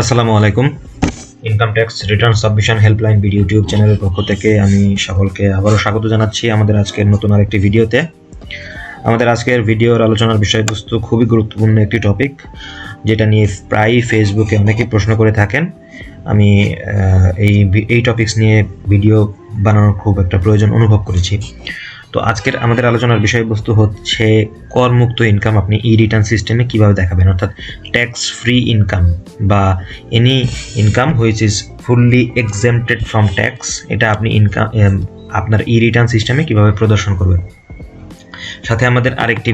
আসসালামু আলাইকুম। Income tax return submission helpline video YouTube চ্যানেলের পক্ষ থেকে আমি সকলকে আবারও স্বাগত জানাচ্ছি আমাদের আজকের নতুন আরেকটি ভিডিওতে আমাদের আজকের ভিডিওর আলোচনার বিষয়বস্তু খুবই গুরুত্বপূর্ণ একটি টপিক যেটা নিয়ে প্রায়ই ফেসবুকে অনেকেই প্রশ্ন করে থাকেন। আমি এই এই টপিকস নিয়ে ভিডিও বানানোর খুব একটা প্রয়োজন অনুভব করেছি। তো আজকের আমাদের আলোচনার বিষয়বস্তু হচ্ছে করমুক্ত ইনকাম আপনি ই রিটার্ন সিস্টেমে কীভাবে দেখাবেন? অর্থাৎ ট্যাক্স ফ্রি ইনকাম বা any income which is fully exempted from tax এটা আপনি ইনকাম আপনার ই রিটার্ন সিস্টেমে কীভাবে প্রদর্শন করবেন? সাথে আমাদের আরেকটি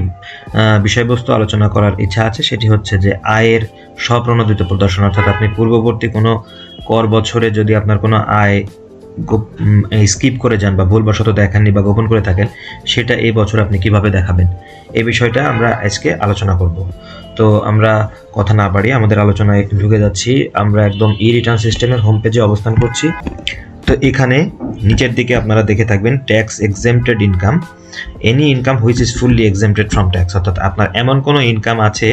বিষয়বস্তু আলোচনা করার ইচ্ছা আছে, সেটি হচ্ছে যে আয়ের স্বপ্রণোদিত প্রদর্শন। অর্থাৎ আপনি পূর্ববর্তী কোনো কর বছরে যদি আপনার কোনো আয় স্কিপ করে যান বা ভুলবশত দেখাননি বা গোপন করে থাকেন, সেটা এই বছর আপনি কীভাবে দেখাবেন? এই বিষয়টা আমরা আজকে আলোচনা করব। তো আমরা কথা না বাড়িয়ে আমাদের আলোচনায় ঢুকে যাচ্ছি। আমরা একদম ই রিটার্ন সিস্টেমের হোম পেজে অবস্থান করছি। তো এখানে নিচের দিকে আপনারা দেখে থাকবেন tax exempted income any income which is fully exempted from tax অর্থাৎ আপনার এমন কোনো ইনকাম আছে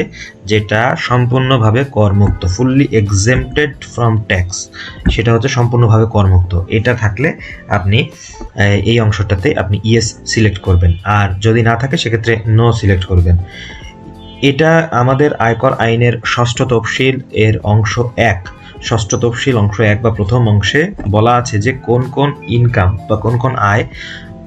যেটা সম্পূর্ণভাবে করমুক্ত ফুললি এক্সেমটেড ফ্রম ট্যাক্স সেটা হচ্ছে সম্পূর্ণভাবে করমুক্ত। এটা থাকলে আপনি এই অংশটাতে আপনি ইয়েস সিলেক্ট করবেন। আর যদি না থাকে, সেক্ষেত্রে নো সিলেক্ট করবেন। এটা আমাদের আয়কর আইনের ষষ্ঠ তফসিল এর অংশ এক। ষষ্ঠ তফসিল অংশ এক বা প্রথম অংশে বলা আছে যে কোন কোন ইনকাম বা কোন কোন আয়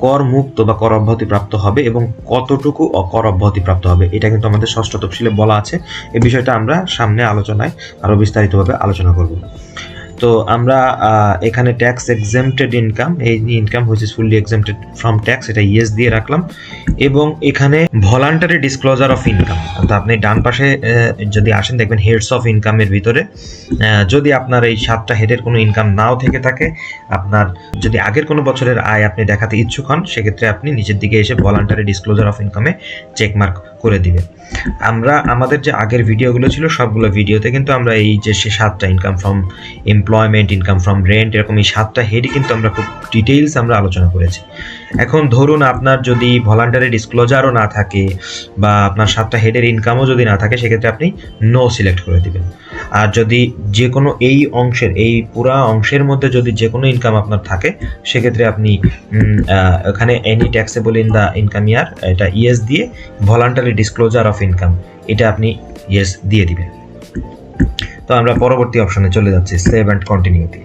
কর মুক্ত বা কর অব্যাহতি প্রাপ্ত হবে এবং কতটুকু অকর অব্যাহতি প্রাপ্ত হবে, এটা কিন্তু আমাদের ষষ্ঠ তফসিলে বলা আছে। এ বিষয়টা আমরা সামনে আলোচনায় আরও বিস্তারিতভাবে আলোচনা করব। তো আমরা এখানে ট্যাক্স এক্সেমটেড ইনকাম এই income is fully exempted from tax এটা ইয়েস দিয়ে রাখলাম। এবং এখানে ভলান্টারি ডিসক্লোজার অফ ইনকাম অর্থাৎ আপনি ডান পাশে যদি আসেন, দেখবেন হেডস অফ ইনকামের ভিতরে। যদি আপনার এই সাতটা হেডের কোনো ইনকাম নাও থেকে থাকে, আপনার যদি আগের কোনো বছরের আয় আপনি দেখাতে ইচ্ছুক হন, সেক্ষেত্রে আপনি নিচের দিকে এসে ভলান্টারি ডিসক্লোজার অফ ইনকামে চেকমার্ক করে দিবে। আমরা, আমাদের যে আগের ভিডিওগুলো ছিল, সবগুলো ভিডিওতে কিন্তু আমরা এই যে সে সাতটা income from employment income from rent এরকম এই সাতটা হেডই কিন্তু আমরা খুব ডিটেইলস আমরা আলোচনা করেছি। এখন ধরুন আপনার যদি ভলান্টারি ডিসক্লোজারও না থাকে বা আপনার সাতটা হেডের ইনকামও যদি না থাকে, সেক্ষেত্রে আপনি নো সিলেক্ট করে দিবেন। আর যদি যে কোনো এই অংশের, এই পুরা অংশের মধ্যে যদি যে কোনো ইনকাম আপনার থাকে, সেক্ষেত্রে আপনি এখানে any taxable in the income year এটা ইয়েস দিয়ে ভলান্টারি ডিসক্লোজার অফ ইনকাম এটা আপনি ইয়েস দিয়ে দিবেন। তো আমরা পরবর্তী অপশনে চলে যাচ্ছি সেভ অ্যান্ড কন্টিনিউটি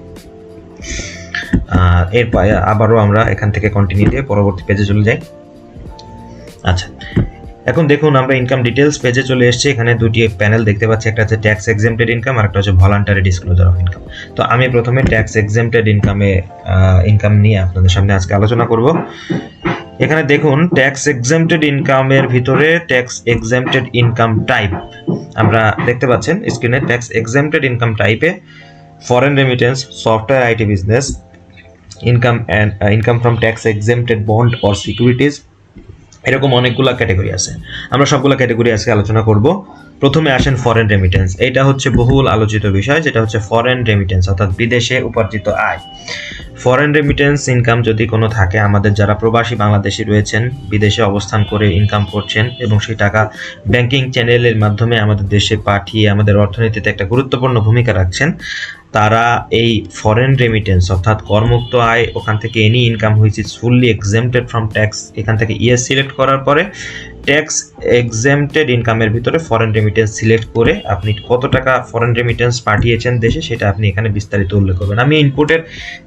এরপর আবারও আমরা এখান থেকে কন্টিনিউ দিয়ে পরবর্তী পেজে চলে যাই। আচ্ছা এখন দেখুন আমরা ইনকাম ডিটেলস পেজে চলে এসেছি। এখানে দুটি প্যানেল দেখতে পাচ্ছি। একটা হচ্ছে ট্যাক্স এক্সেমটেড ইনকাম আর একটা হচ্ছে ভলান্টারি ডিসক্লোজার অফ ইনকাম তো আমি প্রথমে ট্যাক্স এক্সেমটেড ইনকামে ইনকাম নিয়ে আপনাদের সামনে আজকে আলোচনা করব। এখানে দেখুন ট্যাক্স এক্সেমটেড ইনকামের ভিতরে ট্যাক্স এক্সেমটেড ইনকাম টাইপ আমরা দেখতে পাচ্ছেন স্ক্রিনে ট্যাক্স এক্সেমটেড ইনকাম টাইপে foreign remittance software IT business income and income from tax exempted bond or securities এরকম অনেকগুলো ক্যাটাগরি আছে। আমরা সবগুলো ক্যাটাগরি আজকে আলোচনা করব। প্রথমে আসেন ফরেন রেমিটেন্স এটা হচ্ছে বহুল আলোচিত বিষয়, যেটা হচ্ছে ফরেন রেমিটেন্স অর্থাৎ বিদেশে উপার্জিত আয়। ফরেন রেমিটেন্স ইনকাম যদি কোনো থাকে, আমাদের যারা প্রবাসী বাংলাদেশি রয়েছেন, বিদেশে অবস্থান করে ইনকাম করছেন এবং সেই টাকা ব্যাংকিং চ্যানেলের মাধ্যমে আমাদের দেশে পাঠিয়ে আমাদের অর্থনীতিতে একটা গুরুত্বপূর্ণ ভূমিকা রাখছেন, তারা এই ফরেন রেমিটেন্স অর্থাৎ করমুক্ত আয় ওখান থেকে any income is fully exempted from tax এখান থেকে ইয়ে সিলেক্ট করার পরে ট্যাক্স এক্সেমটেড ইনকামের ভিতরে ফরেন রেমিটেন্স সিলেক্ট করে আপনি কত টাকা ফরেন রেমিটেন্স পাঠিয়েছেন দেশে, সেটা আপনি এখানে বিস্তারিত উল্লেখ করবেন। আমি ইনপুটের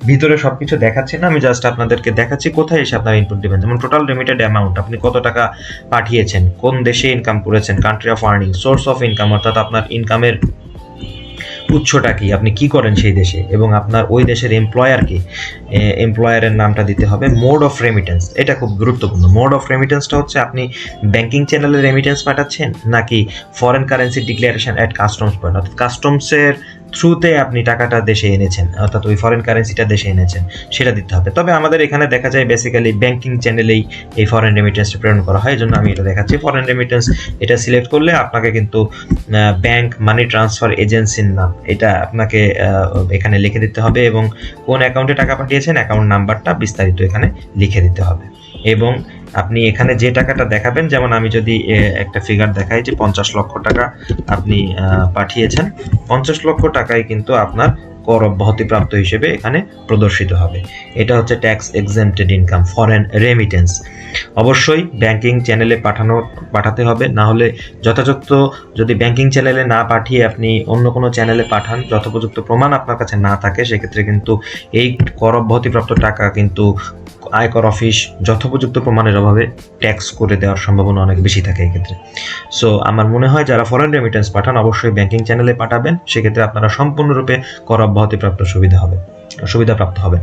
ভিতরে সব কিছু দেখাচ্ছি না, আমি জাস্ট আপনাদেরকে দেখাচ্ছি কোথায় এসে আপনার ইনপুট দেবেন যেমন টোটাল রেমিটেড অ্যামাউন্ট আপনি কত টাকা পাঠিয়েছেন, কোন দেশে ইনকাম করেছেন country of earning source of income অর্থাৎ আপনার ইনকামের উৎসটা কি? আপনি কি করেন সেই দেশে? এবং আপনার ওই দেশের এমপ্লয়ারকে এমপ্লয়ারের নামটা দিতে হবে মোড অফ রেমিটেন্স এটা খুব গুরুত্বপূর্ণ। মোড অফ রেমিটেন্সটা হচ্ছে আপনি ব্যাংকিং চ্যানেলে রেমিটেন্স পাঠাচ্ছেন, নাকি foreign currency declaration at customs point অর্থাৎ কাস্টমসের থ্রুতে আপনি টাকাটা দেশে এনেছেন, অর্থাৎ ওই ফরেন কারেন্সিটা দেশে এনেছেন, সেটা দিতে হবে। তবে আমাদের এখানে দেখা যায় বেসিক্যালি ব্যাংকিং চ্যানেলেই এই ফরেন রেমিটেন্সটা প্রেরণ করা হয় এই জন্য আমি এটা দেখাচ্ছি। ফরেন রেমিটেন্স এটা সিলেক্ট করলে আপনাকে কিন্তু ব্যাংক মানি ট্রান্সফার এজেন্সির নাম, এটা আপনাকে এখানে লিখে দিতে হবে এবং কোন অ্যাকাউন্টে টাকা পাঠিয়েছেন অ্যাকাউন্ট নাম্বারটা বিস্তারিত এখানে লিখে দিতে হবে। এবং আপনি এখানে যে টাকাটা দেখাবেন, যেমন আমি যদি একটা ফিগার দেখাই যে পঞ্চাশ লক্ষ টাকা আপনি পাঠিয়েছেন, পঞ্চাশ লক্ষ টাকায় কিন্তু আপনার কর অব্যাহতিপ্রাপ্ত হিসেবে এখানে প্রদর্শিত হবে। এটা হচ্ছে tax exempted income foreign remittance অবশ্যই ব্যাংকিং চ্যানেলে পাঠানো, পাঠাতে হবে। না হলে যথাযথ যদি ব্যাংকিং চ্যানেলে না পাঠিয়ে আপনি অন্য কোনো চ্যানেলে পাঠান, যথোপযুক্ত প্রমাণ আপনার কাছে না থাকে, সেক্ষেত্রে কিন্তু এই কর অব্যাহতিপ্রাপ্ত টাকা কিন্তু আয়কর অফিস যথোপযুক্ত প্রমাণের অভাবে ট্যাক্স করে দেওয়ার সম্ভাবনা অনেক বেশি থাকে এই ক্ষেত্রে। সো আমার মনে হয় যারা ফরেন রেমিটেন্স পাঠান, অবশ্যই ব্যাংকিং চ্যানেলে পাঠাবেন। সেক্ষেত্রে আপনারা সম্পূর্ণরূপে কর অব্যাহতিপ্রাপ্ত সুবিধা হবে, সুবিধাপ্রাপ্ত হবে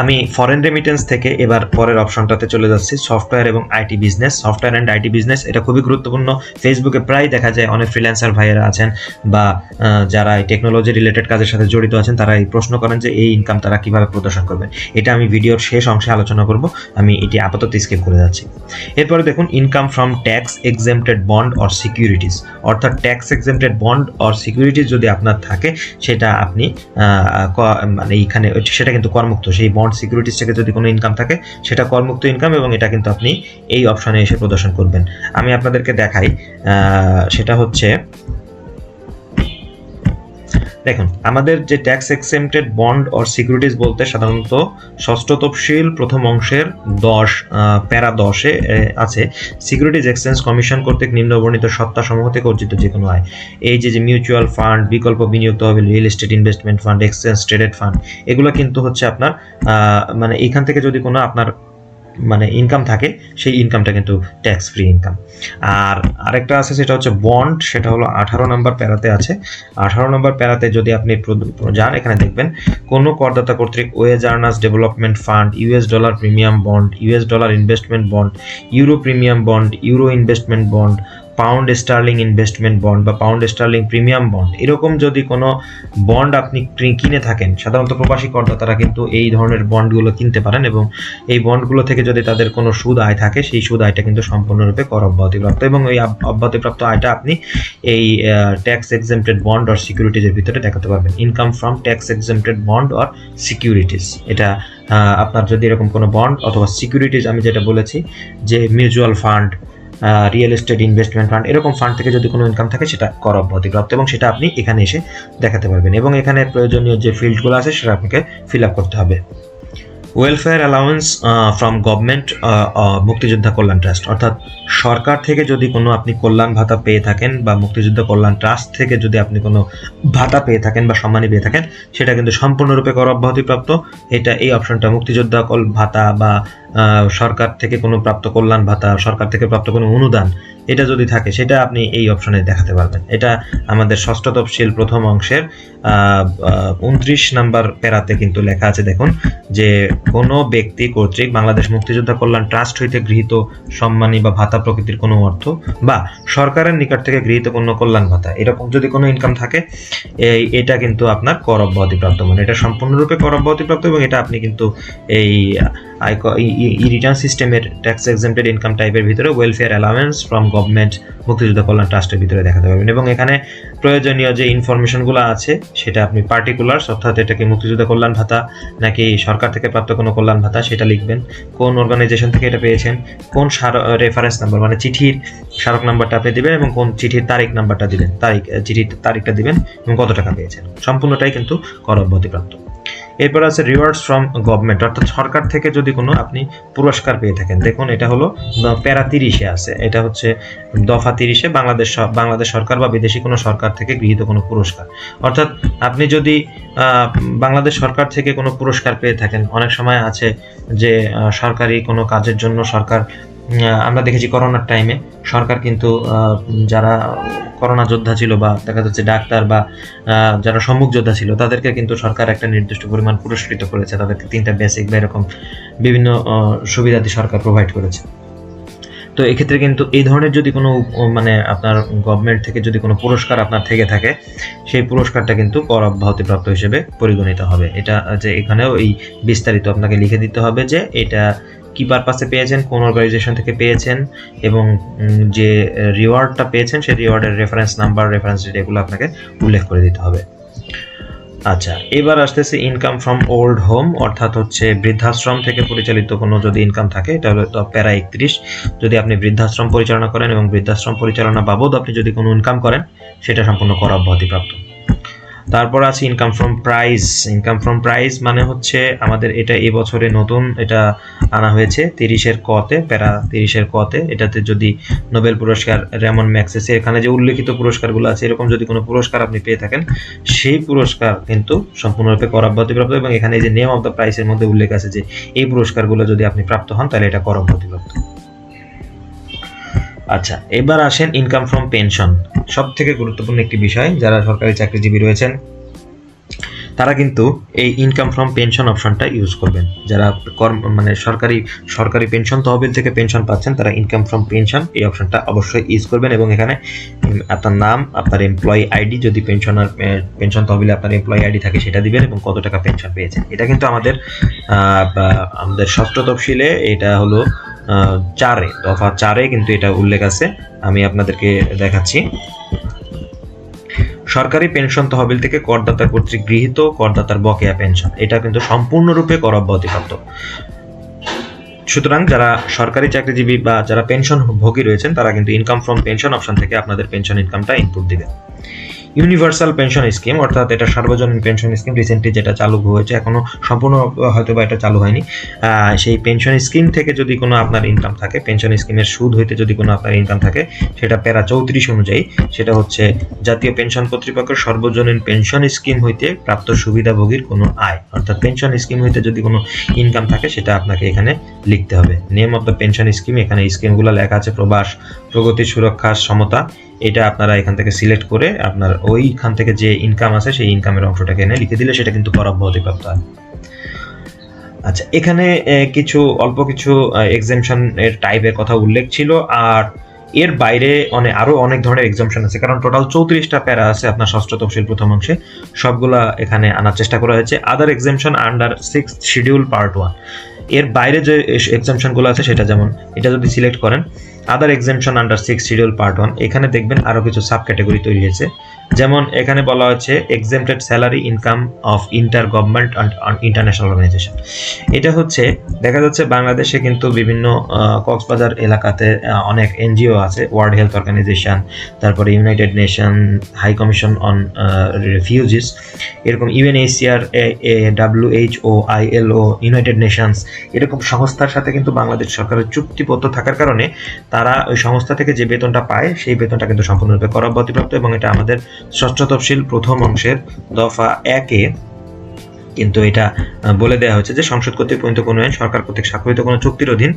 আমি ফরেন রেমিটেন্স থেকে এবার পরের অপশনটাতে চলে যাচ্ছি সফটওয়্যার এবং IT business software and IT business এটা খুবই গুরুত্বপূর্ণ। ফেসবুকে প্রায় দেখা যায় অনেক ফ্রিল্যান্সার ভাইয়েরা আছেন বা যারা এই টেকনোলজি রিলেটেড কাজের সাথে জড়িত আছেন, তারা এই প্রশ্ন করেন যে এই ইনকাম তারা কীভাবে প্রদর্শন করবেন। এটা আমি ভিডিওর শেষ অংশে আলোচনা করব। আমি এটি আপাতত স্কিপ করে যাচ্ছি। এরপরে দেখুন income from tax exempted bond or securities অর্থাৎ tax exempted bond or securities যদি আপনার থাকে, সেটা আপনি মানে এইখানে, সেটা কিন্তু করমুক্ত, সেই বন্ড সিকিউরিটিস থেকে যদি কোনো ইনকাম থাকে, সেটা করমুক্ত ইনকাম এবং এটা কিন্তু আপনি এই অপশনে এসে প্রদর্শন করবেন। আমি আপনাদেরকে দেখাই সেটা হচ্ছে দেখুন, আমাদের যে tax exempted bond or securities বলতে সাধারণত ষষ্ঠ তফসিল প্রথম অংশের দশ প্যারা দশে আছে। সিকিউরিটিজ এক্সচেঞ্জ কমিশন কর্তৃক নিম্নবর্ণিত সত্তা সমূহ থেকে অর্জিত যে কোনো আয়। এই যে যে মিউচুয়াল ফান্ড বিকল্প বিনিয়োগ তহবিল real estate investment fund exchange traded fund এগুলো কিন্তু হচ্ছে আপনার মানে এখান থেকে যদি কোনো আপনার মানে ইনকাম থাকে, সেই ইনকামটা কিন্তু ট্যাক্স ফ্রি ইনকাম আর আরেকটা আছে সেটা হচ্ছে বন্ড সেটা হলো আঠারো নম্বর প্যারাতে আছে। আঠারো নম্বর প্যারাতে যদি আপনি যান, এখানে দেখবেন কোনো করদাতা কর্তৃক wage earners development fund US dollar premium bond US dollar investment bond, euro premium bond, euro investment bond pound sterling investment bond বা পাউন্ড স্টার্লিং প্রিমিয়াম বন্ড এরকম যদি কোনো বন্ড আপনি কিনে থাকেন, সাধারণত প্রবাসী করদাতারা কিন্তু এই ধরনের বন্ডগুলো কিনতে পারেন এবং এই বন্ডগুলো থেকে যদি তাদের কোনো সুদ আয় থাকে, সেই সুদ আয়টা কিন্তু সম্পূর্ণরূপে কর অব্যাহতিপ্রাপ্ত এবং এই অব্যাহতিপ্রাপ্ত আয়টা আপনি এই ট্যাক্স এক্সেমটেড বন্ড অর সিকিউরিটিজের ভিতরে দেখাতে পারবেন। Income from tax exempted bond or securities এটা আপনার যদি এরকম কোনো বন্ড অথবা সিকিউরিটিজ আমি যেটা বলেছি, যে mutual fund real estate investment fund এরকম ফান্ড থেকে যদি কোনো ইনকাম থাকে, সেটা কর অব্যাহতিপ্রাপ্ত এবং সেটা আপনি এখানে এসে দেখাতে পারবেন। এবং এখানে প্রয়োজনীয় যে ফিল্ডগুলো আছে, সেটা আপনাকে ফিল আপ করতে হবে। ওয়েলফেয়ার অ্যালাউন্স ফ্রম গভর্নমেন্ট মুক্তিযোদ্ধা কল্যাণ ট্রাস্ট অর্থাৎ সরকার থেকে যদি কোনো আপনি কল্যাণ ভাতা পেয়ে থাকেন বা মুক্তিযোদ্ধা কল্যাণ ট্রাস্ট থেকে যদি আপনি কোনো ভাতা পেয়ে থাকেন বা সম্মানী পেয়ে থাকেন, সেটা কিন্তু সম্পূর্ণরূপে কর অব্যাহতিপ্রাপ্ত এটা এই অপশনটা মুক্তিযোদ্ধা কল, ভাতা বা সরকার থেকে কোনো প্রাপ্ত কল্যাণ ভাতা, সরকার থেকে প্রাপ্ত কোনো অনুদান এটা যদি থাকে, সেটা আপনি এই অপশনে দেখাতে পারবেন। এটা আমাদের ষষ্ঠ তফসিল প্রথম অংশের উনত্রিশ নাম্বার প্যারাতে কিন্তু লেখা আছে, দেখুন, যে কোনো ব্যক্তি কর্তৃক বাংলাদেশ মুক্তিযোদ্ধা কল্যাণ ট্রাস্ট হইতে গৃহীত সম্মানী বা ভাতা প্রকৃতির কোনো অর্থ বা সরকারের নিকট থেকে গৃহীত কোনো কল্যাণ ভাতা, এরকম যদি কোনো ইনকাম থাকে, এই, এটা কিন্তু আপনার কর অব্যাহতিপ্রাপ্ত মানে এটা সম্পূর্ণরূপে কর অব্যাহতিপ্রাপ্ত এবং এটা আপনি কিন্তু এই আয়কর রিটার্ন সিস্টেমের ট্যাক্স এক্সেমটেড ইনকাম টাইপের ভিতরে ওয়েলফেয়ার অ্যালাউন্স ফ্রম গভর্নমেন্ট মুক্তিযোদ্ধা কল্যাণ ট্রাস্টের ভিতরে দেখাতে পারবেন। এবং এখানে প্রয়োজনীয় যে ইনফরমেশনগুলো আছে, সেটা আপনি পার্টিকুলার্স অর্থাৎ এটা কি মুক্তিযোদ্ধা কল্যাণ ভাতা নাকি সরকার থেকে প্রাপ্ত কোনো কল্যাণ ভাতা, সেটা লিখবেন। কোন অর্গানাইজেশন থেকে এটা পেয়েছেন, কোন রেফারেন্স নাম্বার মানে চিঠির স্মারক নাম্বারটা আপনি দিবেন এবং কোন চিঠির তারিখ নাম্বারটা দিবেন, তারিখ, চিঠির তারিখটা দিবেন এবং কত টাকা পেয়েছেন। সম্পূর্ণটাই কিন্তু কর এরপর আছে রিওয়ার্ডস ফ্রম গভর্নমেন্ট অর্থাৎ সরকার থেকে যদি কোনো আপনি পুরস্কার পেয়ে থাকেন। দেখুন, এটা হলো প্যারা তিরিশে আছে। এটা হচ্ছে দফা তিরিশে বাংলাদেশ বাংলাদেশ সরকার বা বিদেশি কোনো সরকার থেকে গৃহীত কোনো পুরস্কার। অর্থাৎ আপনি যদি বাংলাদেশ সরকার থেকে কোনো পুরস্কার পেয়ে থাকেন, অনেক সময় আছে যে সরকারি কোনো কাজের জন্য সরকার আমরা দেখেছি করোনার টাইমে সরকার কিন্তু যারা করোনা যোদ্ধা ছিল বা দেখা যাচ্ছে ডাক্তার বা যারা সম্মুখ যোদ্ধা ছিল, তাদেরকে কিন্তু সরকার একটা নির্দিষ্ট পরিমাণ পুরস্কৃত করেছে। তাদেরকে তিনটা বেসিক বা এরকম বিভিন্ন সুবিধাদি সরকার প্রোভাইড করেছে। তো এক্ষেত্রে কিন্তু এই ধরনের যদি কোনো মানে আপনার গভর্নমেন্ট থেকে যদি কোনো পুরস্কার আপনার থেকে থাকে, সেই পুরস্কারটা কিন্তু কর অব্যাহতিপ্রাপ্ত হিসেবে পরিগণিত হবে। এটা যে এখানেও এই বিস্তারিত আপনাকে লিখে দিতে হবে যে এটা কি পারপাসে পেয়েছেন, কোন অর্গানাইজেশন থেকে পেয়েছেন, এবং যে রিওয়ার্ডটা পেয়েছেন, সেই রিওয়ার্ডের রেফারেন্স নাম্বার রেফারেন্স ডেট এগুলো আপনাকে উল্লেখ করে দিতে হবে। আচ্ছা এবার আসতেছে ইনকাম ফ্রম ওল্ড হোম অর্থাৎ হচ্ছে বৃদ্ধাশ্রম থেকে পরিচালিত কোনো যদি ইনকাম থাকে এটা হলো তো প্যারা একত্রিশ। যদি আপনি বৃদ্ধাশ্রম পরিচালনা করেন এবং বৃদ্ধাশ্রম পরিচালনা বাবদ আপনি যদি কোনো ইনকাম করেন, সেটা সম্পূর্ণ কর অব্যাহতিপ্রাপ্ত তারপর আছে income from prize income from prize মানে হচ্ছে আমাদের এটা এবছরে নতুন এটা আনা হয়েছে তিরিশের কতে, প্যারা তিরিশের কতে। এটাতে যদি নোবেল পুরস্কার রেমন ম্যাক্সেসে এখানে যে উল্লেখিত পুরস্কারগুলো আছে, এরকম যদি কোনো পুরস্কার আপনি পেয়ে থাকেন, সেই পুরস্কার কিন্তু সম্পূর্ণরূপে করাব্যতিপ্রাপ্ত এবং এখানে যে নেম অফ দ্য প্রাইসের মধ্যে উল্লেখ আছে যে এই পুরস্কারগুলো যদি আপনি প্রাপ্ত হন, তাহলে এটা করাব্যতিপ্রাপ্ত আচ্ছা এবার আসেন ইনকাম ফ্রম পেনশন সব থেকে গুরুত্বপূর্ণ একটি বিষয়, যারা সরকারি চাকরিজীবী রয়েছেন, তারা কিন্তু এই ইনকাম ফ্রম পেনশন অপশনটা ইউজ করবেন। যারা কর্ম মানে সরকারি সরকারি পেনশন তহবিল থেকে পেনশন পাচ্ছেন, তারা ইনকাম ফ্রম পেনশন এই অপশনটা অবশ্যই ইউজ করবেন এবং এখানে আপনার নাম, আপনার এমপ্লয়ি আইডি যদি পেনশনার পেনশন তহবিলে আপনার এমপ্লয়ি আইডি থাকে, সেটা দিবেন এবং কত টাকা পেনশন পেয়েছেন। এটা কিন্তু আমাদের আমাদের ষষ্ঠ তফসিলে এটা হলো চারে দফা চারে কিন্তু এটা উল্লেখ আছে, আমি আপনাদেরকে দেখাচ্ছি। সরকারি পেনশন তহবিল থেকে করদাতা কর্তৃক গৃহীত করদাতার বকেয়া পেনশন, এটা কিন্তু সম্পূর্ণরূপে কর অব্যাহতিপ্রাপ্ত সুতরাং যারা সরকারি চাকরিজীবী বা যারা পেনশন ভোগী রয়েছেন, তারা কিন্তু ইনকাম ফ্রম পেনশন অপশন থেকে আপনাদের পেনশন ইনকামটা ইনপুট দিবে। ইউনিভার্সাল পেনশন স্কিম, অর্থাৎ এটা সার্বজনীন পেনশন স্কিম রিসেন্টলি যেটা চালু হয়েছে, এখনও সম্পূর্ণ, হয়তো বা এটা চালু হয়নি। সেই পেনশন স্কিম থেকে যদি কোনো আপনার ইনকাম থাকে, পেনশন স্কিমের সুদ হইতে যদি কোনো আপনার ইনকাম থাকে, সেটা প্যারা চৌত্রিশ অনুযায়ী, সেটা হচ্ছে জাতীয় পেনশন কর্তৃপক্ষের সর্বজনীন পেনশন স্কিম হইতে প্রাপ্ত সুবিধাভোগীর কোনো আয়। অর্থাৎ পেনশন স্কিম হইতে যদি কোনো ইনকাম থাকে, সেটা আপনাকে এখানে লিখতে হবে। Name of the pension scheme এখানে স্কিমগুলো লেখা আছে, প্রবাস, প্রগতি, সুরক্ষা, সমতা। এটা আপনারা এখান থেকে সিলেক্ট করে আপনার ওইখান থেকে যে ইনকাম আছে সেই ইনকামের অংশটাকে এনে লিখে দিলে সেটা কিন্তু কর অব্যাহতিপ্রাপ্ত হয়। আচ্ছা এখানে কিছু, অল্প কিছু এক্সামশন এর টাইপের কথা উল্লেখ ছিল আর এর বাইরে অনেক আরও অনেক ধরনের এক্সামশন আছে। কারণ টোটাল চৌত্রিশটা প্যারা আছে আপনার ষষ্ঠ তফসিল প্রথম অংশে। সবগুলা এখানে আনার চেষ্টা করা হয়েছে। Other exemption under six schedule part ওয়ানের বাইরে যে এক্সামশনগুলো আছে সেটা যেমন, এটা যদি সিলেক্ট করেন other exemption under six schedule part one এখানে দেখবেন আরও কিছু সাব ক্যাটাগরি তৈরি হয়েছে। যেমন এখানে বলা হচ্ছে exempted salary income of inter government and international organisation এটা হচ্ছে, দেখা যাচ্ছে বাংলাদেশে কিন্তু বিভিন্ন কক্সবাজার এলাকাতে অনেক এনজিও আছে ওয়ার্ল্ড হেলথ অর্গানাইজেশন তারপরে United Nation High Commission on Refugees এরকম UNHCR WHO ILO United Nations এরকম সংস্থার সাথে কিন্তু বাংলাদেশ সরকারের চুক্তিবদ্ধ থাকার কারণে তারা ওই সংস্থা থেকে যে বেতনটা পায়, সেই বেতনটা কিন্তু সম্পূর্ণরূপে কর অব্যাহতিপ্রাপ্ত এবং এটা আমাদের ষষ্ঠ তফসিল প্রথম অংশের দফা একে কিন্তু এটা বলে দেওয়া হয়েছে যে সংসদ কর্তৃক প্রণীত কোনো আইন সরকার কর্তৃক স্বাক্ষরিত কোনো চুক্তির অধীন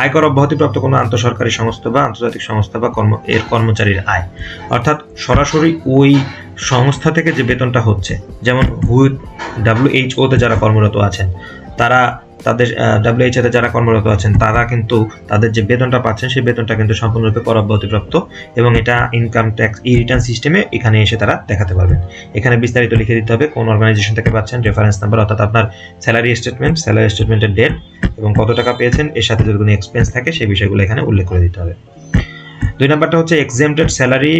আয়কর অব্যাহতিপ্রাপ্ত কোনো আন্তঃসরকারি সংস্থা বা আন্তর্জাতিক সংস্থা বা কর্ম, এর কর্মচারীর আয়। অর্থাৎ সরাসরি ওই সংস্থা থেকে যে বেতনটা হচ্ছে, যেমন হুইথ ডাব্লিউএইচওতে যারা কর্মরত আছেন, তারা তাদের ডাব্লিউএইচওতে যারা কর্মরত আছেন, তারা কিন্তু তাদের যে বেতনটা পাচ্ছেন, সেই বেতনটা কিন্তু সম্পূর্ণরূপে কর অবতিপ্রাপ্ত এবং এটা ইনকাম ট্যাক্স ই রিটার্ন সিস্টেমে এখানে এসে তারা দেখাতে পারবেন। এখানে বিস্তারিত লিখে দিতে হবে, কোন অর্গানাইজেশন থেকে পাচ্ছেন রেফারেন্স নাম্বার অর্থাৎ আপনার স্যালারি স্টেটমেন্ট স্যালারি স্টেটমেন্টের ডেট এবং কত টাকা পেয়েছেন, এর সাথে যদি কোনো এক্সপেন্স থাকে, সেই বিষয়গুলো এখানে উল্লেখ করে দিতে হবে। দুই নাম্বারটা হচ্ছে exempted salary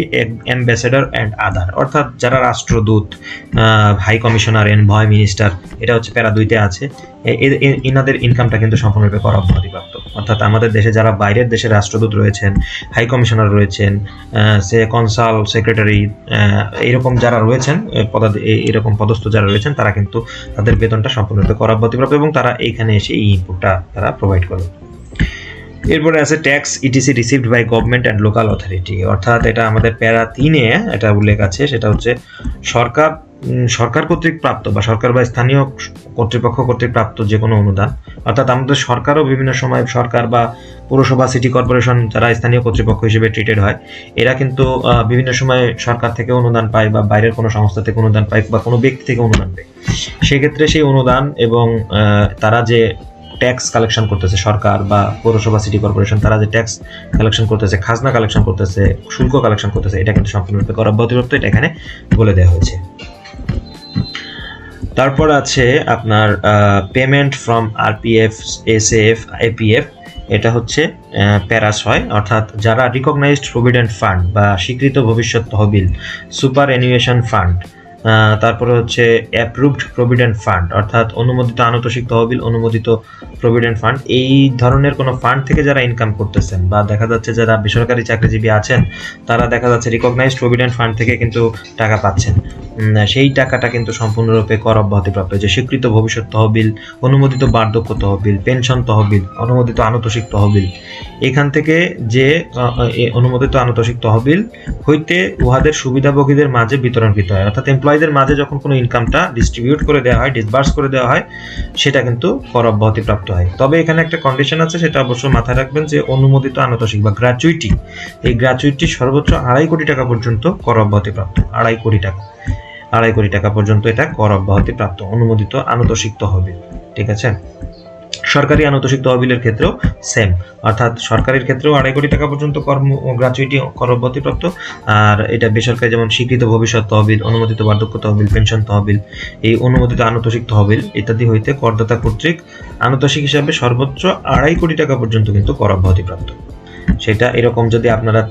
ambassador and other অর্থাৎ যারা রাষ্ট্রদূত হাই কমিশনার এনভয় মিনিস্টার এটা হচ্ছে প্যারা দুইতে আছে। এনাদের ইনকামটা কিন্তু সম্পূর্ণরূপে কর অব্যাহতিপ্রাপ্ত অর্থাৎ আমাদের দেশে যারা বাইরের দেশের রাষ্ট্রদূত রয়েছেন হাই কমিশনার রয়েছেন সে কনসাল সেক্রেটারি এরকম যারা রয়েছেন এ, এরকম পদস্থ যারা রয়েছেন তারা কিন্তু তাদের বেতনটা সম্পূর্ণরূপে কর অব্যাহতিপ্রাপ্ত এবং তারা এইখানে এসে এই ইনপুটটা তারা প্রোভাইড করবে এরপরে আছে tax etc received by government and local authority অর্থাৎ এটা আমাদের প্যারা তিনে এটা উল্লেখ আছে, সেটা হচ্ছে সরকার সরকার কর্তৃক প্রাপ্ত বা সরকার বা স্থানীয় কর্তৃপক্ষ কর্তৃক প্রাপ্ত যে কোনো অনুদান। অর্থাৎ আমাদের সরকারও বিভিন্ন সময় সরকার বা পৌরসভা সিটি কর্পোরেশন যারা স্থানীয় কর্তৃপক্ষ হিসেবে ট্রিটেড হয়, এরা কিন্তু বিভিন্ন সময় সরকার থেকে অনুদান পায় বা বাইরের কোনো সংস্থা থেকে অনুদান পায় বা কোনো ব্যক্তি থেকে অনুদান পায়। সেক্ষেত্রে সেই অনুদান এবং তারা যে ট্যাক্স কালেকশন করতেছে সরকার বা পৌরসভা সিটি কর্পোরেশন তারা যে ট্যাক্স কালেকশন করতেছে, খাজনা কালেকশন করতেছে, শুল্ক কালেকশন করতেছে, এটা কিন্তু সম্পূর্ণরূপে কর অব্যাহতিপ্রাপ্ত এটা এখানে বলে দেওয়া হয়েছে। তারপর আছে আপনার payment from RPF SF APF এটা হচ্ছে প্যারাস হয়। অর্থাৎ যারা রিকগনাইজড প্রভিডেন্ট ফান্ড বা স্বীকৃত ভবিষ্যৎ তহবিল সুপার অ্যানুয়েশন ফান্ড তারপরে হচ্ছে অ্যাপ্রুভড প্রভিডেন্ট ফান্ড অর্থাৎ অনুমোদিত আনতোষিক তহবিল অনুমোদিত প্রভিডেন্ট ফান্ড এই ধরনের কোনো ফান্ড থেকে যারা ইনকাম করতেছেন বা দেখা যাচ্ছে যারা বেসরকারি চাকরিজীবী আছেন, তারা দেখা যাচ্ছে রিকগনাইজড প্রভিডেন্ট ফান্ড থেকে কিন্তু টাকা পাচ্ছেন। সেই টাকাটা কিন্তু সম্পূর্ণরূপে কর অব্যাহতিপ্রাপ্ত যে স্বীকৃত ভবিষ্যৎ তহবিল, অনুমোদিত বার্ধক্য তহবিল, পেনশন তহবিল, অনুমোদিত আনতোষিক তহবিল। এখান থেকে যে অনুমোদিত আনতোষিক তহবিল হইতে উহাদের সুবিধাভোগীদের মাঝে বিতরণকৃত হয়। অর্থাৎ এমপ্লয়ীদের মাঝে যখন কোনো ইনকামটা ডিস্ট্রিবিউট করে দেওয়া হয় ডিসবার্স করে দেওয়া হয়, সেটা কিন্তু কর অব্যাহতিপ্রাপ্ত হয়। তবে এখানে একটা কন্ডিশন আছে, সেটা অবশ্য মাথায় রাখবেন যে অনুমোদিত আনতোষিক বা গ্র্যাচুইটি এই গ্র্যাচুইটি সর্বোচ্চ আড়াই কোটি টাকা পর্যন্ত কর অব্যাহতিপ্রাপ্ত আড়াই কোটি টাকা। আড়াই কোটি টাকা পর্যন্ত এটা কর অব্যাহতিপ্রাপ্ত অনুমোদিত আনতোষিক হবে। ঠিক আছে? সরকারি আনতোষিক তহবিলের ক্ষেত্রেও সেম অর্থাৎ সরকারের ক্ষেত্রেও আড়াই কোটি টাকা পর্যন্ত কর্ম গ্র্যাচুইটি করবতিপ্রাপ্ত, আর এটা বেসরকারি যেমন স্বীকৃত ভবিষ্যৎ তহবিল, অনুমোদিত বার্ধক্য তহবিল, পেনশন তহবিল, এই অনুমোদিত আনতোষিক তহবিল ইত্যাদি হইতে করদাতা কর্তৃক আনতোষিক হিসাবে সর্বোচ্চ আড়াই কোটি টাকা পর্যন্ত কিন্তু কর অব্যাহতিপ্রাপ্ত সেটা এরকম যদি আপনারা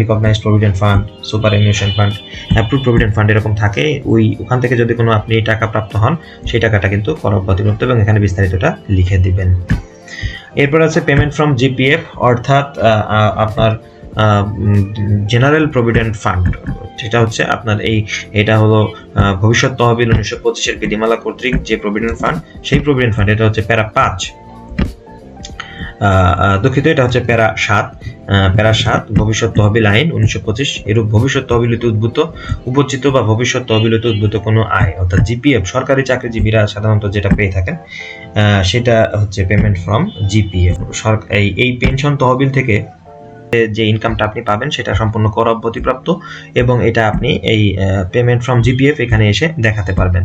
recognised provident fund superannuation fund approve provident fund এরকম থাকে, ওই ওখান থেকে যদি কোনো আপনি টাকা প্রাপ্ত হন, সেই টাকাটা কিন্তু কর এবং এখানে বিস্তারিতটা লিখে দিবেন। এরপর আছে পেমেন্ট ফ্রম জিপিএফ অর্থাৎ আপনার জেনারেল প্রভিডেন্ট ফান্ড সেটা হচ্ছে আপনার এই, এটা হলো ভবিষ্যৎ তহবিল উনিশশো পঁচিশের বিধিমালা কর্তৃক যে প্রভিডেন্ট ফান্ড সেই প্রভিডেন্ট ফান্ড এটা হচ্ছে প্যারা পাঁচ। দুঃখিত, এটা হচ্ছে প্যারা সাত প্যারা সাত, ভবিষ্যৎ তহবিল আইন উনিশশো পঁচিশ, এরূপ ভবিষ্যৎ তহবিলিতে উদ্ভূত উপচিত বা ভবিষ্যৎ তহবিলিতে উদ্ভূত কোনো আয় অর্থাৎ জিপিএফ, সরকারি চাকরিজীবীরা সাধারণত যেটা পেয়ে থাকেন সেটা হচ্ছে পেমেন্ট ফ্রম জিপিএফ সরকার এই পেনশন তহবিল থেকে যে ইনকামটা আপনি পাবেন সেটা সম্পূর্ণ কর অব্যাহতিপ্রাপ্ত এবং এটা আপনি এই পেমেন্ট ফ্রম জিপিএফ এখানে এসে দেখাতে পারবেন।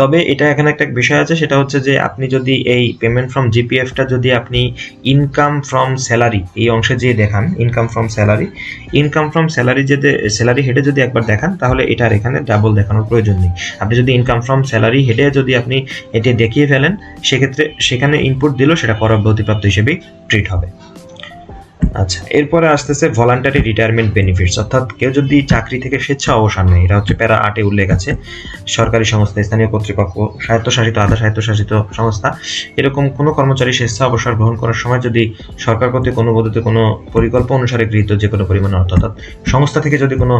তবে এটা এখানে একটা বিষয় আছে, সেটা হচ্ছে যে আপনি যদি এই পেমেন্ট ফ্রম জিপিএফটা যদি আপনি ইনকাম ফ্রম স্যালারি এই অংশে যেয়ে দেখান income from salary income from salary যেতে স্যালারি হেডে যদি একবার দেখান, তাহলে এটার এখানে ডাবল দেখানোর প্রয়োজন নেই। আপনি যদি ইনকাম ফ্রম স্যালারি হেডে যদি আপনি এটি দেখিয়ে ফেলেন, সেক্ষেত্রে সেখানে ইনপুট দিলেও সেটা কর হিসেবেই ট্রিট হবে। আচ্ছা এরপরে আসতেছে ভলান্টারি রিটায়ারমেন্ট বেনিফিটস অর্থাৎ কেউ যদি চাকরি থেকে স্বেচ্ছা অবসর নেয় এটা হচ্ছে প্যারা আটে উল্লেখ আছে, সরকারি সংস্থা, স্থানীয় কর্তৃপক্ষ, স্বায়ত্তশাসিত আধা স্বায়ত্তশাসিত সংস্থা, এরকম কোনো কর্মচারী স্বেচ্ছা অবসর গ্রহণ করার সময় যদি সরকার কর্তৃক অনুমোদিত কোনো পরিকল্পনা অনুসারে গৃহীত যে কোনো পরিমাণ অর্থ, অর্থাৎ সংস্থা থেকে যদি কোনো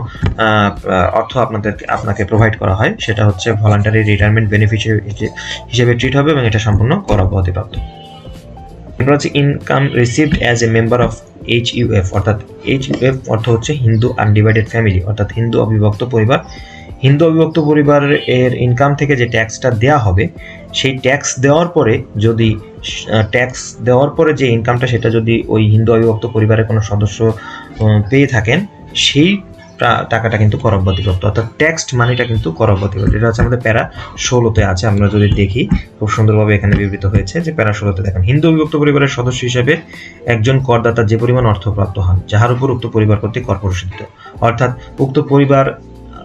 অর্থ আপনাদের, আপনাকে প্রোভাইড করা হয়, সেটা হচ্ছে ভলান্টারি রিটায়ারমেন্ট বেনিফিট হিসেবে ট্রিট হবে এবং এটা সম্পূর্ণ কর অব্যাহতিপ্রাপ্ত এরপর হচ্ছে income received as a member of H UF অর্থাৎ এইচ ইউএফ অর্থ হচ্ছে হিন্দু আনডিভাইডেড ফ্যামিলি অর্থাৎ হিন্দু অবিভক্ত পরিবার। হিন্দু অবিভক্ত পরিবারের এর ইনকাম থেকে যে ট্যাক্সটা দেওয়া হবে, সেই ট্যাক্স দেওয়ার পরে যদি ট্যাক্স দেওয়ার পরে যে ইনকামটা সেটা যদি ওই হিন্দু অবিভক্ত পরিবারের কোনো সদস্য পেয়ে থাকেন, সেই টাকাটা কিন্তু কর অব্যাহতিপ্রাপ্ত অর্থাৎ ট্যাক্সড মানিটা কিন্তু কর অব্যাহতিপ্রাপ্ত এটা হচ্ছে আমাদের প্যারা ষোলোতে আছে, আমরা যদি দেখি, খুব সুন্দরভাবে এখানে বিবৃত হয়েছে যে প্যারা ষোলোতে দেখেন, হিন্দু বিভক্ত পরিবারের সদস্য হিসেবে একজন করদাতা যে পরিমাণ অর্থ প্রাপ্ত হন, যাহার উপর উক্ত পরিবার কর্তৃক কর প্রসিদ্ধ অর্থাৎ উক্ত পরিবার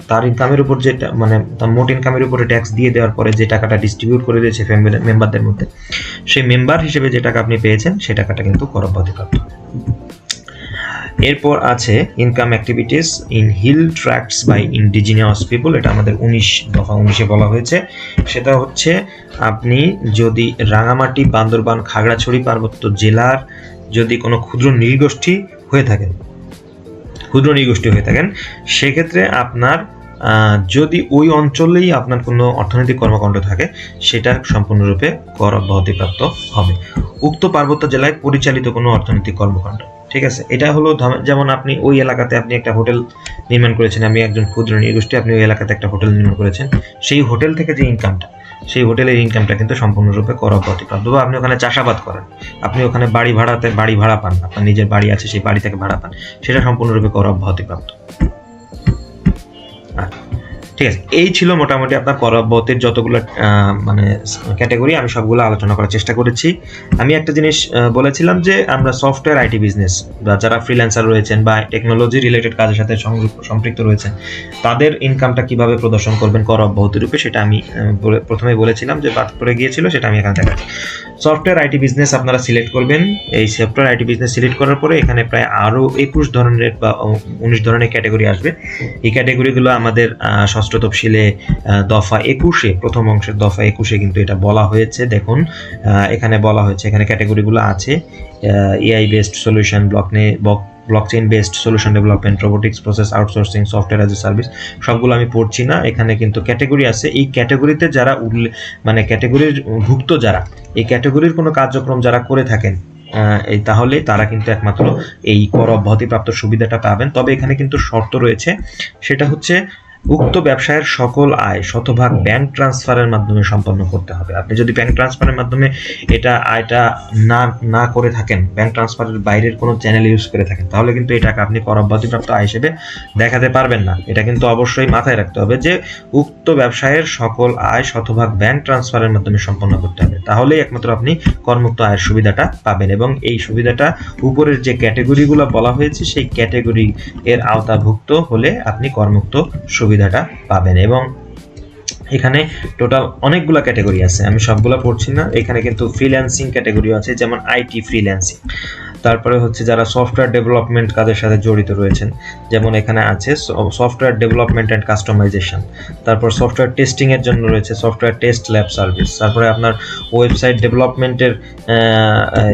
তার ইনকামের উপর যে মানে তার মোট ইনকামের উপরে ট্যাক্স দিয়ে দেওয়ার পরে যে টাকাটা ডিস্ট্রিবিউট করে দিয়েছে ফ্যামিলি মেম্বারদের মধ্যে, সেই মেম্বার হিসেবে যে টাকা আপনি পেয়েছেন, সেই টাকাটা কিন্তু কর এরপর আছে income activities in hill tracts by indigenous people এটা আমাদের উনিশ দফা উনিশে বলা হয়েছে। সেটা হচ্ছে আপনি যদি রাঙামাটি, বান্দরবান, খাগড়াছড়ি, পার্বত্য জেলার যদি কোনো ক্ষুদ্র নৃগোষ্ঠী হয়ে থাকেন, ক্ষুদ্র নৃগোষ্ঠী হয়ে থাকেন, সেক্ষেত্রে আপনার যদি ওই অঞ্চলেই আপনার কোনো অর্থনৈতিক কর্মকাণ্ড থাকে, সেটা সম্পূর্ণরূপে কর অব্যাহতিপ্রাপ্ত হবে। উক্ত পার্বত্য জেলায় পরিচালিত কোনো অর্থনৈতিক কর্মকাণ্ড। ঠিক আছে এটা হলো যেমন আপনি ওই এলাকাতে আপনি একটা হোটেল নির্মাণ করেছেন আমি একজন ক্ষুদ্র নৃগোষ্ঠী আপনি ওই এলাকাতে একটা হোটেল নির্মাণ করেছেন সেই হোটেল থেকে যে ইনকামটা সেই হোটেলের ইনকামটা কিন্তু সম্পূর্ণরূপে কর অব্যাহতিপ্রাপ্ত বা আপনি ওখানে চাষাবাদ করেন আপনি ওখানে বাড়ি ভাড়াতে বাড়ি ভাড়া পান আপনার নিজের বাড়ি আছে সেই বাড়ি থেকে ভাড়া পান সেটা সম্পূর্ণরূপে কর অব্যাহতিপ্রাপ্ত আচ্ছা, ঠিক আছে, এই ছিল মোটামুটি আপনার কর অব্যাহতির যতগুলো মানে ক্যাটাগরি আমি সবগুলো আলোচনা করার চেষ্টা করেছি। আমি একটা জিনিস বলেছিলাম যে আমরা সফটওয়্যার আইটি বিজনেস বা যারা ফ্রিল্যান্সার রয়েছেন বা টেকনোলজি রিলেটেড কাজের সাথে সম্পৃক্ত রয়েছেন, তাদের ইনকামটা কীভাবে প্রদর্শন করবেন কর অব্যাহতি রূপে, সেটা আমি প্রথমেই বলেছিলাম যে বাদ পড়ে গিয়েছিল, সেটা আমি এখানে দেখাচ্ছি। সফটওয়্যার আইটি বিজনেস আপনারা সিলেক্ট করবেন। এই সফটওয়্যার আইটি বিজনেস সিলেক্ট করার পরে এখানে প্রায় আরও একুশ ধরনের বা উনিশ ধরনের ক্যাটাগরি আসবে। এই ক্যাটাগরিগুলো আমাদের ষষ্ঠ তফসিলে দফা একুশে, প্রথম অংশের দফা একুশে কিন্তু এটা বলা হয়েছে। দেখুন এখানে বলা হয়েছে, এখানে ক্যাটাগরিগুলো আছে এআই বেসড সলিউশন ব্লক নে blockchain based solution development robotics process outsourcing software as a service সবগুলো আমি পড়ছি না। এখানে কিন্তু ক্যাটাগরি আছে। এই ক্যাটাগরিতে যারা উল্লে মানে ক্যাটাগরির ভুক্ত যারা, এই ক্যাটাগরির কোনো কার্যক্রম যারা করে থাকেন এই তাহলে তারা কিন্তু একমাত্র এই কর অব্যাহতিপ্রাপ্ত সুবিধাটা পাবেন। তবে এখানে কিন্তু শর্ত রয়েছে, সেটা হচ্ছে উক্ত ব্যবসায়ের সকল আয় শতভাগ ব্যাংক ট্রান্সফারের মাধ্যমে সম্পন্ন করতে হবে। আপনি যদি ব্যাংক ট্রান্সফারের মাধ্যমে এটা আয়টা না না করে থাকেন ব্যাংক ট্রান্সফারের বাইরের কোনো চ্যানেল ইউজ করে থাকেন, তাহলে কিন্তু এটাকে আপনি কর আয় হিসেবে দেখাতে পারবেন না। এটা কিন্তু অবশ্যই মাথায় রাখতে হবে যে উক্ত ব্যবসায়ের সকল আয় শতভাগ ব্যাংক ট্রান্সফারের মাধ্যমে সম্পন্ন করতে হবে। তাহলেই একমাত্র আপনি করমুক্ত আয়ের সুবিধাটা পাবেন এবং এই সুবিধাটা উপরের যে ক্যাটাগরিগুলো বলা হয়েছে, সেই ক্যাটেগরি এর আওতাভুক্ত হলে আপনি করমুক্ত সুবিধাটা পাবেন এবং এখানে টোটাল অনেকগুলো ক্যাটাগরি আছে। আমি সবগুলো পড়ছি না। এখানে কিন্তু ফ্রিল্যান্সিং ক্যাটাগরি আছে, যেমন আইটি ফ্রিল্যান্সিং তারপরে হচ্ছে যারা সফটওয়্যার ডেভেলপমেন্ট কাজের সাথে জড়িত রয়েছেন, যেমন এখানে আছে সফটওয়্যার ডেভেলপমেন্ট অ্যান্ড কাস্টমাইজেশন তারপর সফটওয়্যার টেস্টিংয়ের জন্য রয়েছে সফটওয়্যার টেস্ট ল্যাব সার্ভিস তারপরে আপনার ওয়েবসাইট ডেভেলপমেন্টের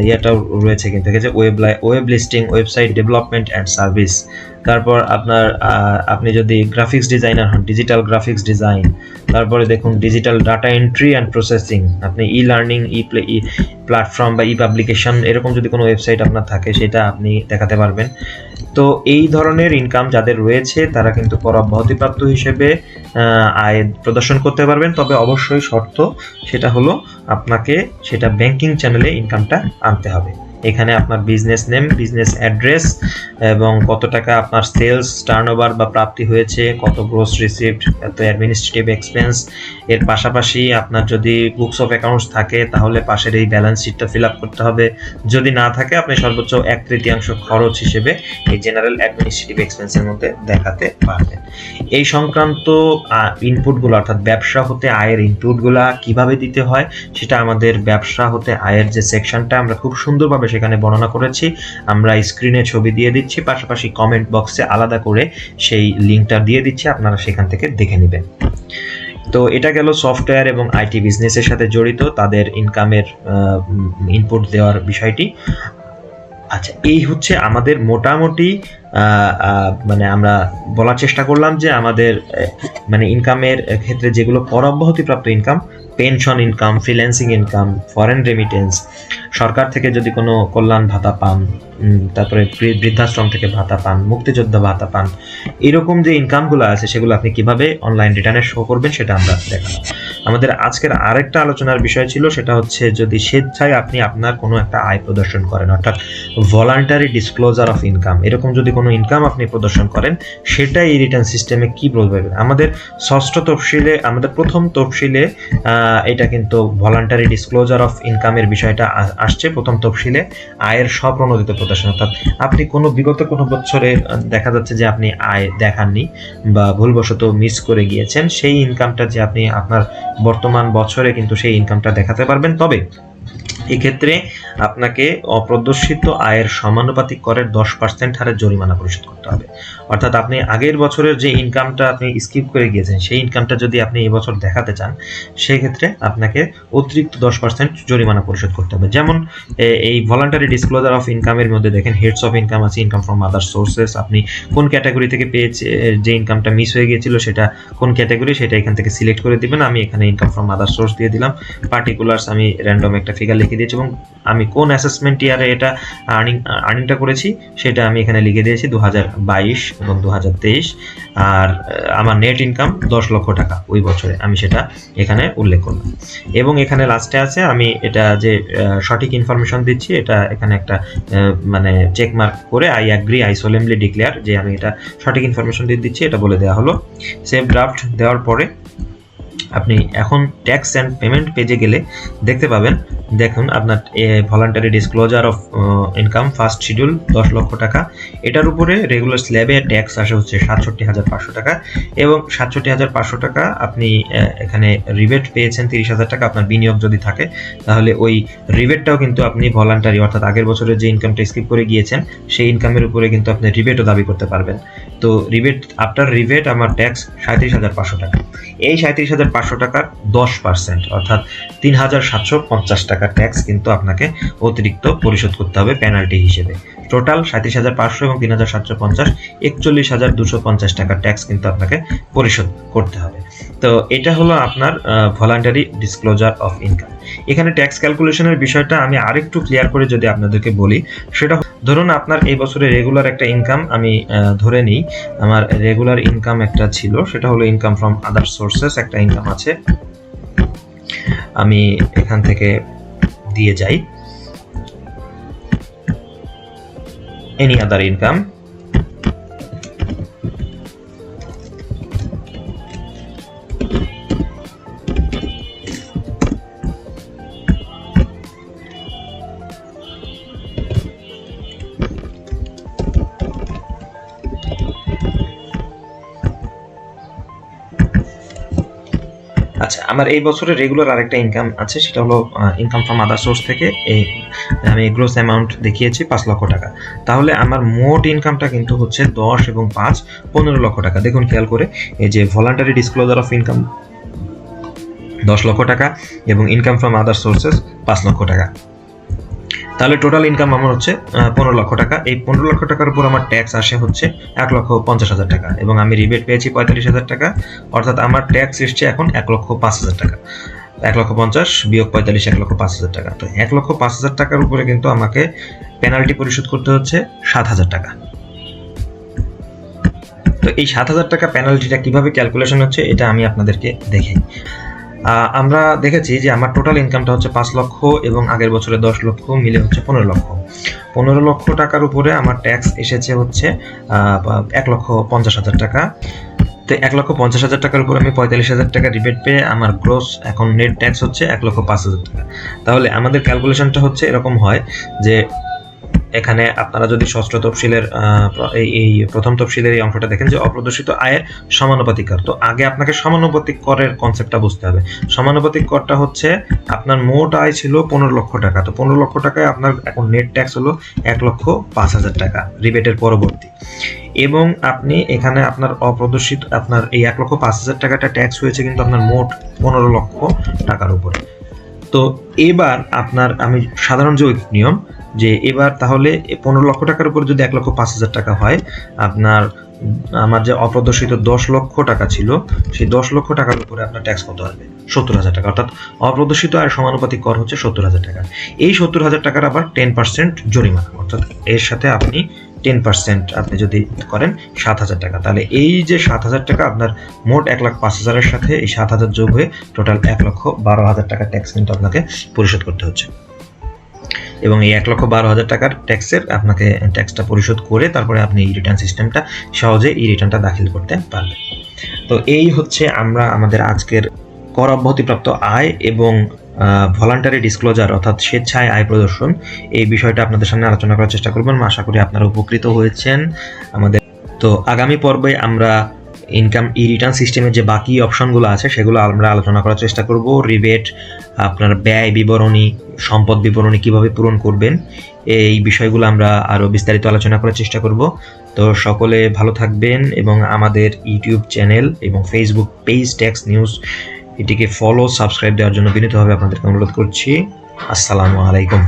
ইয়েটাও রয়েছে কিন্তু ঠিক আছে web web listing website development and service তারপর আপনার আপনি যদি গ্রাফিক্স ডিজাইনার হন ডিজিটাল গ্রাফিক্স ডিজাইন তারপরে দেখুন digital data entry and processing আপনি e learning e play e platform বা ই পাবলিকেশন এরকম যদি কোনো ওয়েবসাইট আপনার থাকে, সেটা আপনি দেখাতে পারবেন। তো এই ধরনের ইনকাম যাদের রয়েছে, তারা কিন্তু কর অব্যাহতিপ্রাপ্ত হিসেবে আয় প্রদর্শন করতে পারবেন। তবে অবশ্যই শর্ত সেটা হলো, আপনাকে সেটা ব্যাংকিং চ্যানেলে ইনকামটা আনতে হবে। এখানে আপনার বিজনেস নেম বিজনেস অ্যাড্রেস এবং কত টাকা আপনার সেলস টার্নওভার বা প্রাপ্তি হয়েছে, কত গ্রোস রিসিপ্ট এত অ্যাডমিনিস্ট্রেটিভ এক্সপেন্স এর পাশাপাশি আপনার যদি বুকস অফ অ্যাকাউন্টস থাকে, তাহলে পাশের এই ব্যালেন্স শিটটা ফিল আপ করতে হবে। যদি না থাকে, আপনি সর্বোচ্চ এক তৃতীয়াংশ খরচ হিসেবে এই জেনারেল অ্যাডমিনিস্ট্রেটিভ এক্সপেন্সের মধ্যে দেখাতে পারবেন। এই সংক্রান্ত ইনপুটগুলো অর্থাৎ ব্যবসা হতে আয়ের ইনপুটগুলো কীভাবে দিতে হয়, সেটা আমাদের ব্যবসা হতে আয়ের যে সেকশনটা আমরা খুব সুন্দরভাবে সেখানে বর্ণনা করেছি। আমরা স্ক্রিনে ছবি দিয়ে দিচ্ছি, পাশাপাশি কমেন্ট বক্সে আলাদা করে সেই লিঙ্কটা দিয়ে দিচ্ছি, আপনারা সেখান থেকে দেখে নেবেন। তো এটা গেল সফটওয়্যার এবং আইটি বিজনেসের সাথে জড়িত, তাদের ইনকামের ইনপুট দেওয়ার বিষয়টি। আচ্ছা এই হচ্ছে আমাদের মোটামুটি মানে আমরা বলার চেষ্টা করলাম যে আমাদের মানে ইনকামের ক্ষেত্রে যেগুলো কর অব্যাহতিপ্রাপ্ত income pension income freelancing income foreign remittance সরকার থেকে যদি কোনো কল্যাণ ভাতা পান তারপরে বৃদ্ধাশ্রম থেকে ভাতা পান, মুক্তিযোদ্ধা ভাতা পান, এরকম যে ইনকামগুলো আছে সেগুলো আপনি কীভাবে অনলাইন রিটার্নে শো করবেন সেটা আমরা দেখালাম আমাদের আজকের আরেকটা আলোচনার বিষয় ছিল, সেটা হচ্ছে যদি স্বেচ্ছায় আপনি আপনার কোনো একটা আয় প্রদর্শন করেন, অর্থাৎ ভলান্টারি ডিসক্লোজার অফ ইনকাম এরকম যদি কোনো ইনকাম আপনি প্রদর্শন করেন সেটা এই রিটার্ন সিস্টেমে কি ফেলবে? আমাদের ষষ্ঠ তফসিলে, আমাদের প্রথম তফসিলে এটা কিন্তু ভলান্টারি ডিসক্লোজার অফ ইনকামের বিষয়টা আসছে প্রথম তফসিলে, আয়ের স্বপ্রণোদিত প্রদর্শন অর্থাৎ আপনি কোনো বিগত কোনো বছরে দেখা যাচ্ছে যে আপনি আয় দেখাননি বা ভুলবশত মিস করে গিয়েছেন, সেই ইনকামটা যে আপনি আপনার বর্তমান বছরে কিন্তু সেই ইনকামটা দেখাতে পারবেন তবে এক্ষেত্রে আপনাকে অপ্রদর্শিত আয়ের সমানুপাতিক করের দশ পার্সেন্ট হারে জরিমানা পরিশোধ করতে হবে। অর্থাৎ আপনি আগের বছরের যে ইনকামটা আপনি স্কিপ করে গিয়েছেন, সেই ইনকামটা যদি আপনি এবছর দেখাতে চান সেই ক্ষেত্রে আপনাকে অতিরিক্ত দশ পার্সেন্ট জরিমানা পরিশোধ করতে হবে। যেমন এই ভলান্টারি ডিসক্লোজার অফ ইনকামের মধ্যে দেখেন হেডস অফ ইনকাম আছে ইনকাম ফ্রম আদার সোর্সেস আপনি কোন ক্যাটাগরি থেকে পেয়েছে যে ইনকামটা মিস হয়ে গিয়েছিল, সেটা কোন ক্যাটাগরি সেটা এখান থেকে সিলেক্ট করে দিবেন। আমি এখানে ইনকাম ফ্রম আদার সোর্স দিয়ে দিলাম। পার্টিকুলার্স আমি র্যান্ডম একটা ফিগার লিখে দিয়েছি এবং আমি কোন অ্যাসেসমেন্ট ইয়ারে এটা আর্নিং আর্নিংটা করেছি, সেটা আমি এখানে লিখে দিয়েছি দু হাজার বাইশ এবং দু হাজার তেইশ। আর আমার নেট ইনকাম দশ লক্ষ টাকা ওই বছরে আমি সেটা এখানে উল্লেখ করলাম। এবং এখানে লাস্টে আছে, আমি এটা যে সঠিক ইনফরমেশন দিচ্ছি, এটা এখানে একটা মানে চেক মার্ক করে I agree I solemnly declare যে আমি এটা সঠিক ইনফরমেশন দিয়ে দিচ্ছি, এটা বলে দেওয়া হলো। সেভ ড্রাফট দেওয়ার পরে আপনি এখন ট্যাক্স অ্যান্ড পেমেন্ট পেজে গেলে দেখতে পাবেন। দেখুন, আপনার voluntary disclosure of income first schedule দশ লক্ষ টাকা। এটার উপরে রেগুলার স্ল্যাবে ট্যাক্স আসে হচ্ছে সাতষট্টি হাজার পাঁচশো টাকা এবং সাতষট্টি হাজার পাঁচশো টাকা আপনি এখানে রিবেট পেয়েছেন তিরিশ হাজার টাকা। আপনার বিনিয়োগ যদি থাকে, তাহলে ওই রিবেটটাও কিন্তু আপনি ভলান্টারি অর্থাৎ আগের বছরের যে ইনকামটা স্কিপ করে গিয়েছেন, সেই ইনকামের উপরে কিন্তু আপনি রিবেটও দাবি করতে পারবেন। তো রিবেট আফটার রিবেট আমার ট্যাক্স সাঁত্রিশ হাজার পাঁচশো টাকা। এই সাঁত্রিশ হাজার পাঁচশো টাকার দশ পার্সেন্ট অর্থাৎ তিন হাজার সাতশো পঞ্চাশ টাকার ট্যাক্স কিন্তু আপনাকে অতিরিক্ত পরিশোধ করতে হবে পেনাল্টি হিসেবে। টোটাল সাঁত্রিশ হাজার পাঁচশো এবং তিন হাজার সাতশো পঞ্চাশ, একচল্লিশ হাজার দুশো পঞ্চাশ টাকার ট্যাক্স কিন্তু আপনাকে পরিশোধ করতে হবে। তো এটা হলো আপনার ভলান্টারি ডিসক্লোজার অফ ইনকাম এখানে ট্যাক্স ক্যালকুলেশনের বিষয়টা আমি আরেকটু ক্লিয়ার করে যদি আপনাদেরকে বলি, সেটা ধরুন আপনার এই বছরে রেগুলার একটা ইনকাম আমি ধরে নিই, আমার রেগুলার ইনকাম একটা ছিল, সেটা হলো ইনকাম ফ্রম আদার সোর্সেস একটা ইনকাম আছে, আমি এখান থেকে দিয়ে যাই এনি আদার ইনকাম আমার এই বছরে রেগুলার আরেকটা ইনকাম আছে, সেটা হলো ইনকাম ফ্রম আদার সোর্স থেকে এই আমি গ্রোস অ্যামাউন্ট দেখিয়েছি পাঁচ লক্ষ টাকা। তাহলে আমার মোট ইনকামটা কিন্তু হচ্ছে দশ এবং পাঁচ, পনেরো লক্ষ টাকা। দেখুন খেয়াল করে, এই যে ভলান্টারি ডিসক্লোজার অফ ইনকাম দশ লক্ষ টাকা এবং ইনকাম ফ্রম আদার সোর্সেস পাঁচ লক্ষ টাকা। তাহলে টোটাল ইনকাম আমার হচ্ছে পনেরো লক্ষ টাকা। এই পনেরো লক্ষ টাকার উপর আমার ট্যাক্স আসে হচ্ছে এক লক্ষ পঞ্চাশ হাজার টাকা এবং আমি রিবেট পেয়েছি পঁয়তাল্লিশ হাজার টাকা। অর্থাৎ আমার ট্যাক্স এসছে এখন এক লক্ষ পাঁচ হাজার টাকা। এক লক্ষ পঞ্চাশ বিয়োগ পঁয়তাল্লিশ, এক লক্ষ পাঁচ হাজার টাকা। তো এক লক্ষ পাঁচ হাজার টাকার উপরে কিন্তু আমাকে পেনাল্টি পরিশোধ করতে হচ্ছে সাত হাজার টাকা। তো এই সাত হাজার টাকা পেনাল্টিটা কীভাবে ক্যালকুলেশন হচ্ছে, এটা আমি আপনাদেরকে দেখাই। আমরা দেখেছি যে আমার টোটাল ইনকামটা হচ্ছে পাঁচ লক্ষ এবং আগের বছরে দশ লক্ষ মিলে হচ্ছে পনেরো লক্ষ। পনেরো লক্ষ টাকার উপরে আমার ট্যাক্স এসেছে হচ্ছে এক লক্ষ পঞ্চাশ হাজার টাকা। তো এক লক্ষ পঞ্চাশ হাজার টাকার উপর আমি পঁয়তাল্লিশ হাজার টাকা রিবেট পেয়ে আমার গ্রোস এখন নেট ট্যাক্স হচ্ছে এক লক্ষ পাঁচ হাজার টাকা। তাহলে আমাদের ক্যালকুলেশনটা হচ্ছে এরকম হয় যে এখানে আপনারা যদি ষষ্ঠ তফসিলের এই প্রথম তফসিলের এই অংশটা দেখেন যে অপ্রদর্শিত আয়ের সমানুপাতিক কর তো আগে আপনাকে সমানুপাতিক করের কনসেপ্টটা বুঝতে হবে। সমানুপাতিক করটা হচ্ছে আপনার মোট আয় ছিল পনেরো লক্ষ টাকা। তো পনেরো লক্ষ টাকায় আপনার এখন নেট ট্যাক্স হলো এক লক্ষ পাঁচ হাজার টাকা রিবেটের পরবর্তী। এবং আপনি এখানে আপনার অপ্রদর্শিত, আপনার এই এক লক্ষ পাঁচ হাজার টাকাটা ট্যাক্স হয়েছে কিন্তু আপনার মোট পনেরো লক্ষ টাকার উপরে। তো এবার আপনার, আমি সাধারণ যে নিয়ম যে এবার তাহলে পনেরো লক্ষ টাকার উপর যদি এক লক্ষ পাঁচ হাজার টাকা হয়, আপনার, আমার যে অপ্রদর্শিত দশ লক্ষ টাকা ছিল, সেই দশ লক্ষ টাকার উপরে আপনার ট্যাক্স কত আসবে? সত্তর হাজার টাকা। অর্থাৎ অপ্রদর্শিত আর সমানুপাতিক কর হচ্ছে সত্তর হাজার টাকা। এই সত্তর হাজার টাকার আবার টেন পার্সেন্ট জরিমানা, অর্থাৎ এর সাথে আপনি টেন পার্সেন্ট আপনি যদি করেন সাত হাজার টাকা। তাহলে এই যে সাত হাজার টাকা আপনার মোট এক লাখ পাঁচ হাজারের সাথে এই সাত হাজার যোগ হয়ে টোটাল এক লক্ষ বারো হাজার টাকা ট্যাক্স কিন্তু আপনাকে পরিশোধ করতে হচ্ছে। এবং এই এক লক্ষ বারো হাজার টাকার ট্যাক্সের আপনাকে ট্যাক্সটা পরিশোধ করে তারপরে আপনি এই রিটার্ন সিস্টেমটা সহজে এই রিটার্নটা দাখিল করতে পারবেন। তো এই হচ্ছে আমরা আমাদের আজকের কর অব্যাহতিপ্রাপ্ত আয় এবং ভলান্টারি ডিসক্লোজার অর্থাৎ স্বেচ্ছায় আয় প্রদর্শন এই বিষয়টা আপনাদের সামনে আলোচনা করার চেষ্টা করবেন আশা করি আপনারা উপকৃত হয়েছেন আমাদের। তো আগামী পর্বে আমরা ইনকাম ই রিটার্ন সিস্টেমের যে বাকি অপশনগুলো আছে, সেগুলো আমরা আলোচনা করার চেষ্টা করব। রিবেট আপনার ব্যয় বিবরণী, সম্পদ বিবরণী কীভাবে পূরণ করবেন, এই বিষয়গুলো আমরা আরও বিস্তারিত আলোচনা করার চেষ্টা করব। তো সকলে ভালো থাকবেন এবং আমাদের ইউটিউব চ্যানেল এবং ফেসবুক পেজ ট্যাক্স নিউজ এটিকে ফলো সাবস্ক্রাইব দেওয়ার জন্য বিনীতভাবে আপনাদেরকে অনুরোধ করছি। আসসালামু আলাইকুম।